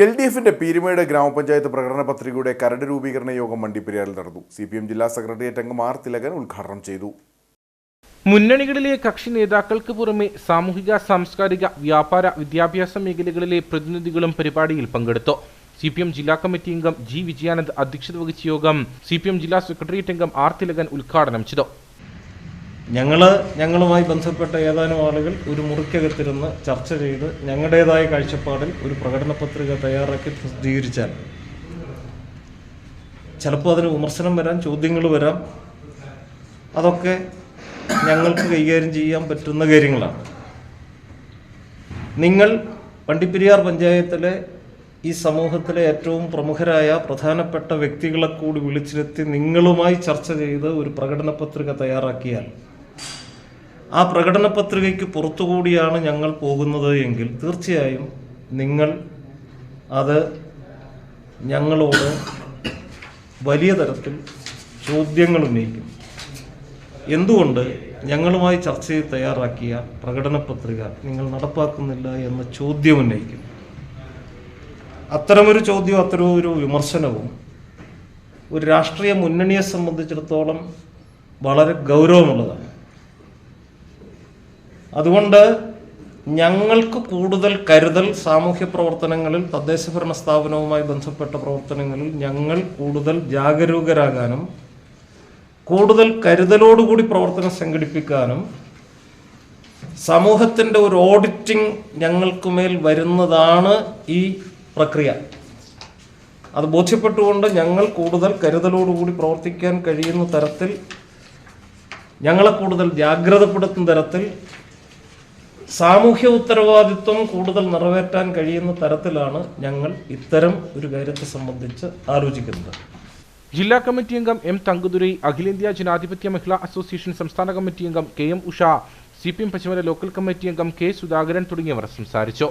L D എഫിന്റെ പീരുമേട് ഗ്രാമപഞ്ചായത്ത് പ്രകടന പത്രികയുടെ കരട് രൂപീകരണ യോഗം മണ്ടിപ്പെരിയാറിൽ നടന്നു. സി പി എം ജില്ലാ സെക്രട്ടേറിയറ്റ് അംഗം ആർ തിലകൻ ഉദ്ഘാടനം ചെയ്തു. മുന്നണികളിലെ കക്ഷി നേതാക്കൾക്ക് പുറമെ സാമൂഹിക സാംസ്കാരിക വ്യാപാര വിദ്യാഭ്യാസ മേഖലകളിലെ പ്രതിനിധികളും പരിപാടിയിൽ പങ്കെടുത്തു. സി പി എം ജില്ലാ കമ്മിറ്റി അംഗം ജി വിജയാനന്ദ് അധ്യക്ഷത വഹിച്ച യോഗം സി പി എം ജില്ലാ സെക്രട്ടേറിയറ്റ് അംഗം ആർ തിലകൻ ഉദ്ഘാടനം ചെയ്തു. ഞങ്ങൾ ഞങ്ങളുമായി ബന്ധപ്പെട്ട ഏതാനും ആളുകൾ ഒരു മുറിക്കകത്തിരുന്ന് ചർച്ച ചെയ്ത് ഞങ്ങളുടേതായ കാഴ്ചപ്പാടിൽ ഒരു പ്രകടന പത്രിക തയ്യാറാക്കി പ്രസിദ്ധീകരിച്ചാൽ. ചിലപ്പോൾ അതിന് വിമർശനം വരാം ചോദ്യങ്ങൾ വരാം. അതൊക്കെ ഞങ്ങൾക്ക് കൈകാര്യം ചെയ്യാൻ പറ്റുന്ന കാര്യങ്ങളാണ്. നിങ്ങൾ വണ്ടിപ്പെരിയാർ പഞ്ചായത്തിലെ ഈ സമൂഹത്തിലെ ഏറ്റവും പ്രമുഖരായ പ്രധാനപ്പെട്ട വ്യക്തികളെ കൂടി വിളിച്ചിരുത്തി നിങ്ങളുമായി ചർച്ച ചെയ്ത് ഒരു പ്രകടന പത്രിക തയ്യാറാക്കിയാൽ ആ പ്രകടന പത്രികയ്ക്ക് പുറത്തുകൂടിയാണ് ഞങ്ങൾ പോകുന്നത് എങ്കിൽ തീർച്ചയായും നിങ്ങൾ അത് ഞങ്ങളോട് വലിയ തരത്തിൽ ചോദ്യങ്ങൾ ഉന്നയിക്കും. എന്തുകൊണ്ട് ഞങ്ങളുമായി ചർച്ച ചെയ്ത് തയ്യാറാക്കിയ പ്രകടന പത്രിക നിങ്ങൾ നടപ്പാക്കുന്നില്ല എന്ന ചോദ്യം ഉന്നയിക്കും. അത്തരമൊരു ചോദ്യവും അത്തരമൊരു വിമർശനവും ഒരു രാഷ്ട്രീയ മുന്നണിയെ സംബന്ധിച്ചിടത്തോളം വളരെ ഗൗരവമുള്ളതാണ്. അതുകൊണ്ട് ഞങ്ങൾക്ക് കൂടുതൽ കരുതൽ സാമൂഹ്യ പ്രവർത്തനങ്ങളിൽ തദ്ദേശ ഭരണ സ്ഥാപനവുമായി ബന്ധപ്പെട്ട പ്രവർത്തനങ്ങളിൽ ഞങ്ങൾ കൂടുതൽ ജാഗരൂകരാകാനും കൂടുതൽ കരുതലോടുകൂടി പ്രവർത്തനം സംഘടിപ്പിക്കാനും സമൂഹത്തിന്റെ ഒരു ഓഡിറ്റിംഗ് ഞങ്ങൾക്ക് മേൽ വരുന്നതാണ് ഈ പ്രക്രിയ. അത് ബോധ്യപ്പെട്ടുകൊണ്ട് ഞങ്ങൾ കൂടുതൽ കരുതലോടുകൂടി പ്രവർത്തിക്കാൻ കഴിയുന്ന തരത്തിൽ ഞങ്ങളെ കൂടുതൽ ജാഗ്രതപ്പെടുത്തുന്ന തരത്തിൽ സാമൂഹ്യ ഉത്തരവാദിത്വം കൂടുതൽ നിറവേറ്റാൻ കഴിയുന്ന തരത്തിലാണ് ഞങ്ങൾ ഇത്തരം ഒരു കാര്യത്തെ സംബന്ധിച്ച് ആലോചിക്കുന്നത്. ജില്ലാ കമ്മിറ്റി അംഗം എം തങ്കുതുരൈ അഖിലേന്ത്യാ ജനാധിപത്യ മഹിളാ അസോസിയേഷൻ സംസ്ഥാന കമ്മിറ്റി അംഗം K M Usha C P M പശ്ചിമല local committee അംഗം കെ സുധാകരൻ തുടങ്ങിയവർ സംസാരിച്ചു.